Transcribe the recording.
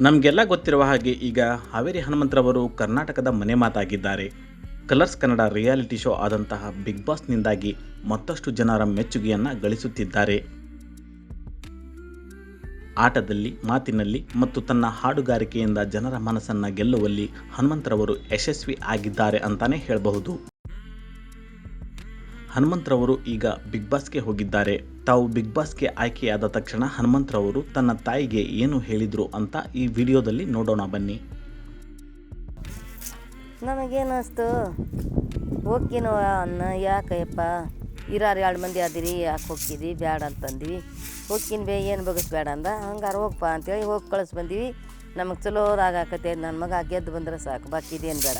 ನಮಗೆಲ್ಲ ಗೊತ್ತಿರುವ ಹಾಗೆ ಈಗ ಹಾವೇರಿ ಹನುಮಂತರವರು ಕರ್ನಾಟಕದ ಮನೆ ಮಾತಾಗಿದ್ದಾರೆ. ಕಲರ್ಸ್ ಕನ್ನಡ ರಿಯಾಲಿಟಿ ಶೋ ಆದಂತಹ ಬಿಗ್ ಬಾಸ್ನಿಂದಾಗಿ ಮತ್ತಷ್ಟು ಜನರ ಮೆಚ್ಚುಗೆಯನ್ನು ಗಳಿಸುತ್ತಿದ್ದಾರೆ. ಆಟದಲ್ಲಿ, ಮಾತಿನಲ್ಲಿ ಮತ್ತು ತನ್ನ ಹಾಡುಗಾರಿಕೆಯಿಂದ ಜನರ ಮನಸ್ಸನ್ನು ಗೆಲ್ಲುವಲ್ಲಿ ಹನುಮಂತರವರು ಯಶಸ್ವಿ ಆಗಿದ್ದಾರೆ ಅಂತಾನೆ ಹೇಳಬಹುದು. ಹನುಮಂತರವರು ಈಗ ಬಿಗ್ ಬಾಸ್ಗೆ ಹೋಗಿದ್ದಾರೆ. ತಾವು ಬಿಗ್ ಬಾಸ್ಗೆ ಆಯ್ಕೆಯಾದ ತಕ್ಷಣ ಹನುಮಂತ್ರವರು ತನ್ನ ತಾಯಿಗೆ ಏನು ಹೇಳಿದರು ಅಂತ ಈ ವಿಡಿಯೋದಲ್ಲಿ ನೋಡೋಣ ಬನ್ನಿ. ನಮಗೇನಸ್ತು ಹೋಗ್ತೀನೋ ಅನ್ನ, ಯಾಕಯ್ಯಪ್ಪ? ಇರಾರು ಎರಡು ಮಂದಿ ಆದಿರಿ ಯಾಕೆ ಹೋಗ್ತೀರಿ ಬ್ಯಾಡ ಅಂತಂದ್ವಿ ಹೋಗ್ತೀನಿ ಬೇ, ಏನು ಬಗಸ್ಬೇಡ ಅಂದ. ಹಂಗಾರೆ ಹೋಗಪ್ಪ ಅಂತೇಳಿ ಹೋಗಿ ಕಳಿಸ್ ಬಂದೀವಿ. ನಮಗೆ ಚಲೋದಾಗ ಆಕತೆ ನನ್ನ ಮಗ ಗೆದ್ದು ಬಂದ್ರೆ ಸಾಕು. ಬಾಕಿ ಇದೇನು ಬೇಡ.